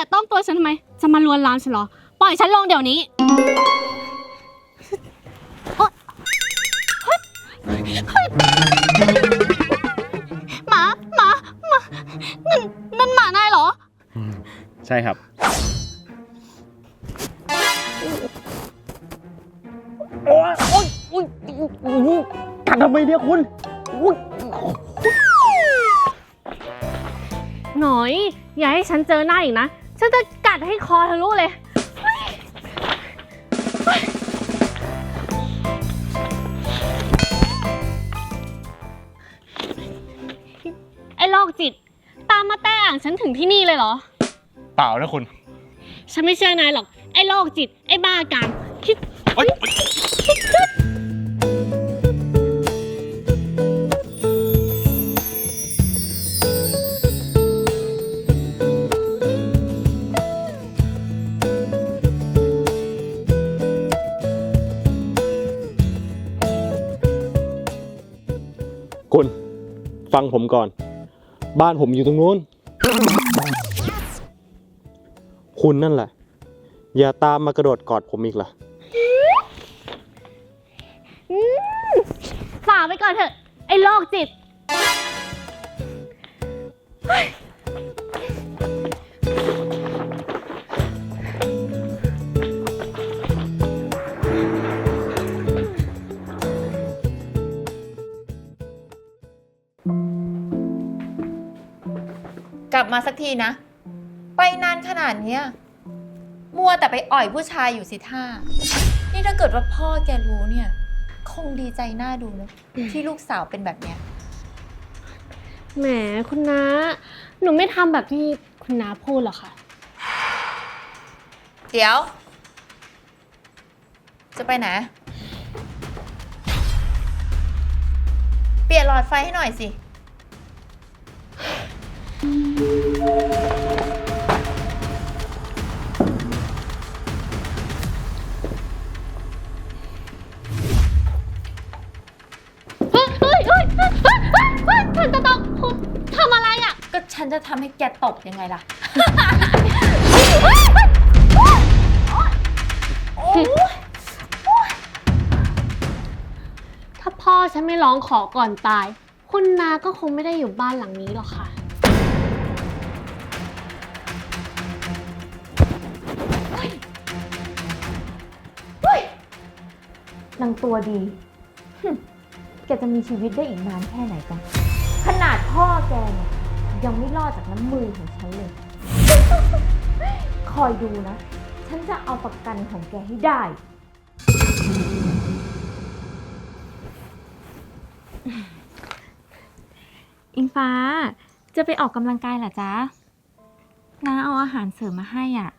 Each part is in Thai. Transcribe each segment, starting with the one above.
ะต้องตัวฉันทำไม จะมาลวนลามฉันเหรอ ปล่อยฉันลงเดี๋ยวนี้โอ๊ยเฮ้ยเฮ้ยหมาหมาหมานั่นนั่นหมานายเหรอ ใช่ครับ โอ้ยโอ้ยโอ้ยโอ้ยกัดทำไมเนี่ยคุณอุ๊ยหน่อย อย่าให้ฉันเจอหน้าอีกนะ ฉันจะกัดให้คอทะลุเลย ไอ้โรคจิต ตามมาแต้อ่างฉันถึงที่นี่เลยเหรอ เปล่านะคุณฉันไม่เชื่อนายหรอก ไอ้โรคจิต ไอ้บ้าการคิดโอ๊ยคุณ ฟังผมก่อน บ้านผมอยู่ตรงนู้น คุณนั่นแหละ อย่าตามมากระโดดกอดผมอีกล่ะฝ่าไปก่อนเถอะ ไอ้โรคจิต ลับมาสักทีนะ ไปนานขนาดเนี้ยมัวแต่ไปอ่อยผู้ชายอยู่สิท่า นี่ถ้าเกิดว่าพ่อแกรู้เนี่ย คงดีใจหน้าดูนะที่ลูกสาวเป็นแบบเนี้ย แหมคุณน้า หนูไม่ทำแบบที่คุณน้าพูดหรอกค่ะ เดี๋ยว จะไปไหน เปลี่ยนหลอดไฟให้หน่อยสิ จะทำให้แกตกยังไงล่ะ ถ้าพ่อฉันไม่ร้องขอก่อนตาย คุณนาก็คงไม่ได้อยู่บ้านหลังนี้หรอกค่ะ นางตัวดีหึแกจะมีชีวิตได้อีกนานแค่ไหนกัน ขนาดพ่อแกเนี่ย ยังไม่รอดจากน้ำมือของฉันเลย คอยดูนะ ฉันจะเอาประกันของแกให้ได้ อิงฟ้า จะไปออกกำลังกายเหรอจ๊ะน้าเอาอาหารเสริมมาให้อะ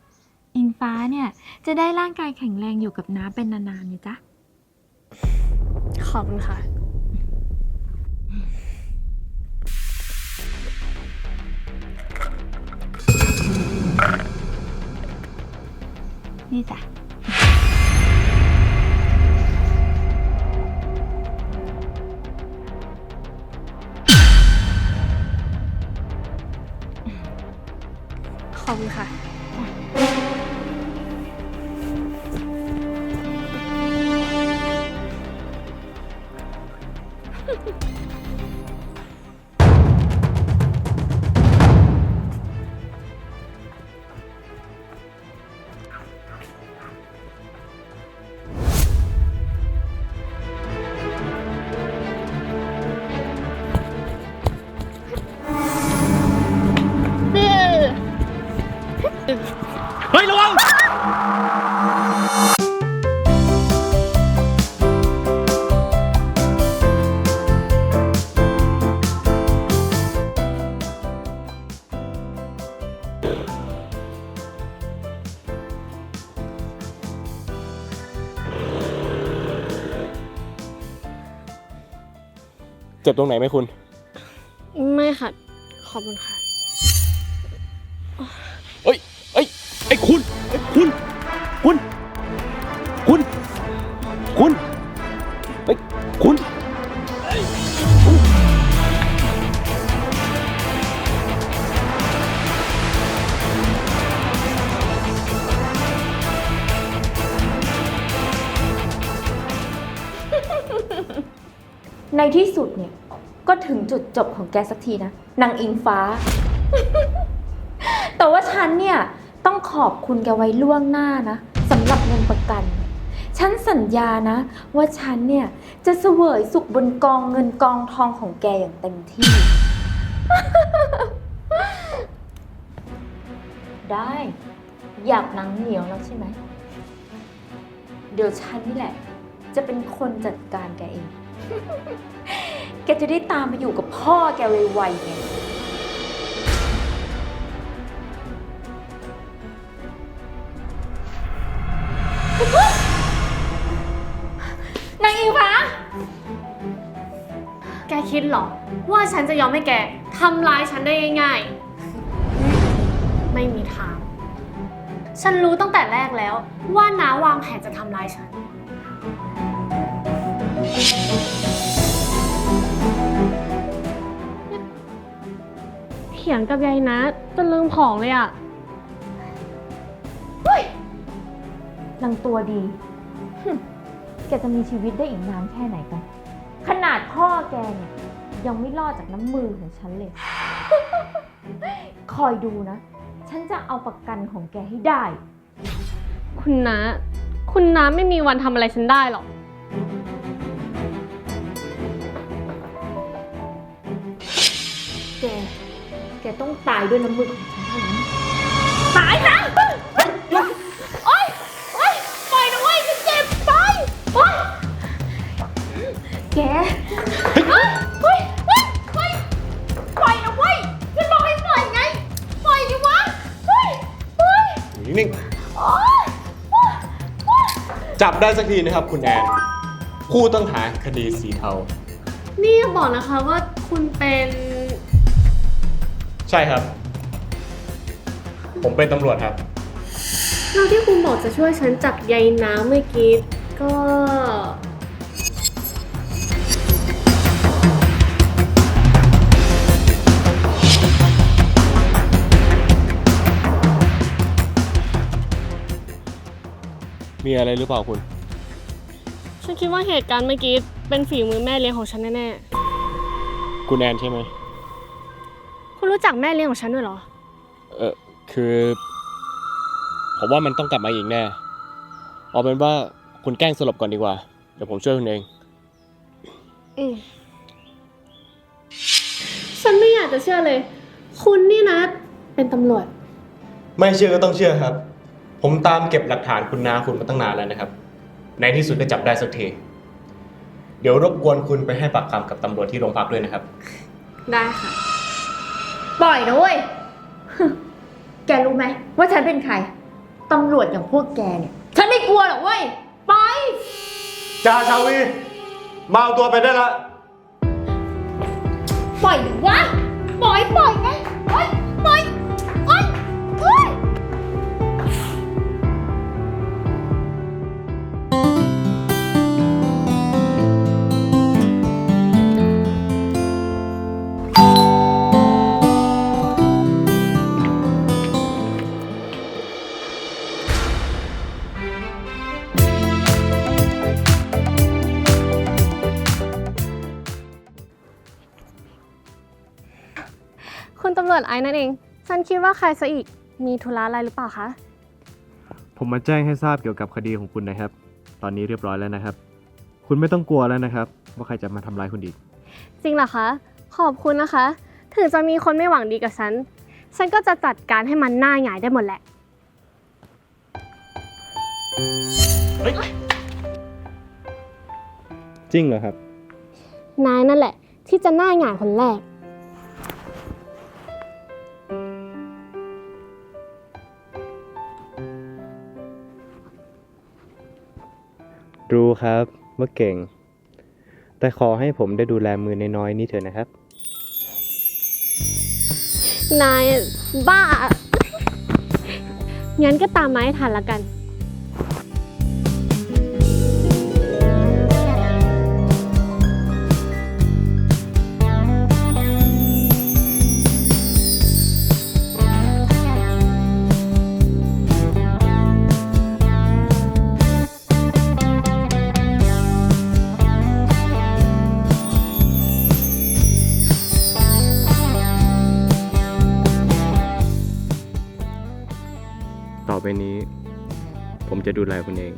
อิงฟ้าเนี่ย จะได้ร่างกายแข็งแรงอยู่กับน้าเป็นนานๆเนี่ยจ๊ะ ขอบคุณค่ะ นี่จ้ะ ขอบคุณค่ะ เจ็บตรงไหนไหมคุณ ไม่ค่ะ ขอบคุณค่ะ เอ้ยเอ้ยไอ้คุณไอ้คุณ คุณ คุณ คุณไอ้ย คุณ ในที่สุดเนี่ย ก็ถึงจุดจบของแกสักทีนะนางอิงฟ้า แต่ว่าฉันเนี่ย ต้องขอบคุณแกไว้ล่วงหน้านะสำหรับเงินประกัน ฉันสัญญานะ ว่าฉันเนี่ย จะเสวยสุขบนกองเงินกองทองของแกอย่างเต็มที่ ได้ อยากหนังเหนียวแล้วใช่ไหม เดี๋ยวฉันนี่แหละ จะเป็นคนจัดการแกเอง แกจะได้ตามไปอยู่กับพ่อแกไวๆไง นางอิงฟ้า แกคิดเหรอ ว่าฉันจะยอมให้แกทำร้ายฉันได้ง่ายๆ ไม่มีทาง ฉันรู้ตั้งแต่แรกแล้ว ว่าน้าวางแผนจะทำร้ายฉัน เถียงกับยายนะจนลืมของเลยอะนางตัวดีฮึ่มแกจะมีชีวิตได้อีกนานแค่ไหนกัน ขนาดพ่อแกเนี่ย ยังไม่รอดจากน้ำมือของฉันเลย คอยดูนะ ฉันจะเอาประกันของแกให้ได้ คุณน้าคุณน้าไม่มีวันทำอะไรฉันได้หรอกแก ต้องตายด้วยน้ำมือของฉันเท่านั้นตายนะโอ๊ยโอ๊ยปล่อยนะเว้ยฉันเจ็บไปโอ๊ยแกเฮ้ยเฮ้ยเฮ้ยเฮ้ยปล่อยนะเว้ยฉันบอกให้ปล่อยไงปล่อยดิวะเฮ้ยเฮ้ยอยู่นิ่งโอ๊ยโอ๊ยโอ๊ยๆจับได้สักทีนะครับคุณแอนผู้ต้องหาคดีสีเทา นี่อย่าบอกนะคะว่าคุณเป็น ใช่ครับ ผมเป็นตำรวจครับ เราที่คุณบอกจะช่วยฉันจับใยน้ำเมื่อกี้ก็ มีอะไรหรือเปล่าคุณ ฉันคิดว่าเหตุการณ์เมื่อกี้เป็นฝีมือแม่เลี้ยงของฉันแน่คุณแอนใช่ไหมๆ คุณรู้จักแม่เลี้ยงของฉันด้วยเหรอ เออคือ ผมว่ามันต้องกลับมาอีกแน่ เอาเป็นว่าคุณแกล้งสลบก่อนดีกว่า เดี๋ยวผมช่วยคุณเอง อืมฉันไม่อยากจะเชื่อเลย คุณนี่นะ เป็นตำรวจ ไม่เชื่อก็ต้องเชื่อครับ ผมตามเก็บหลักฐานคุณนาคุณมาตั้งนานแล้วนะครับ ในที่สุดก็จับได้สักที เดี๋ยวรบกวนคุณไปให้ปากคำกับตำรวจที่โรงพักด้วยนะครับ ได้ค่ะ ปล่อยนะเว้ย แกรู้ไหมว่าฉันเป็นใคร ตำรวจอย่างพวกแกเนี่ย ฉันไม่กลัวหรอกเว้ย ไป จ่าชาวี มาเอาตัวไปได้ละ ปล่อยดิวะปล่อยปล่อยไง คุณตำรวจไอ้นั่นเอง ฉันคิดว่าใครซะอีก มีธุระอะไรหรือเปล่าคะ ผมมาแจ้งให้ทราบเกี่ยวกับคดีของคุณนะครับ ตอนนี้เรียบร้อยแล้วนะครับ คุณไม่ต้องกลัวแล้วนะครับ ว่าใครจะมาทำร้ายคุณอีก จริงเหรอคะ ขอบคุณนะคะ ถึงจะมีคนไม่หวังดีกับฉัน ฉันก็จะจัดการให้มันหน้าหงายได้หมดแหละ จริงเหรอครับ นายนั่นแหละ ที่จะหน้าหงายคนแรก รู้ครับว่าเก่ง แต่ขอให้ผมได้ดูแลมือน้อยๆนี่เถอะนะครับ นายบ้า งั้นก็ตามมาให้ทันละกัน ไปนี้ ผมจะดูแลคุณเอง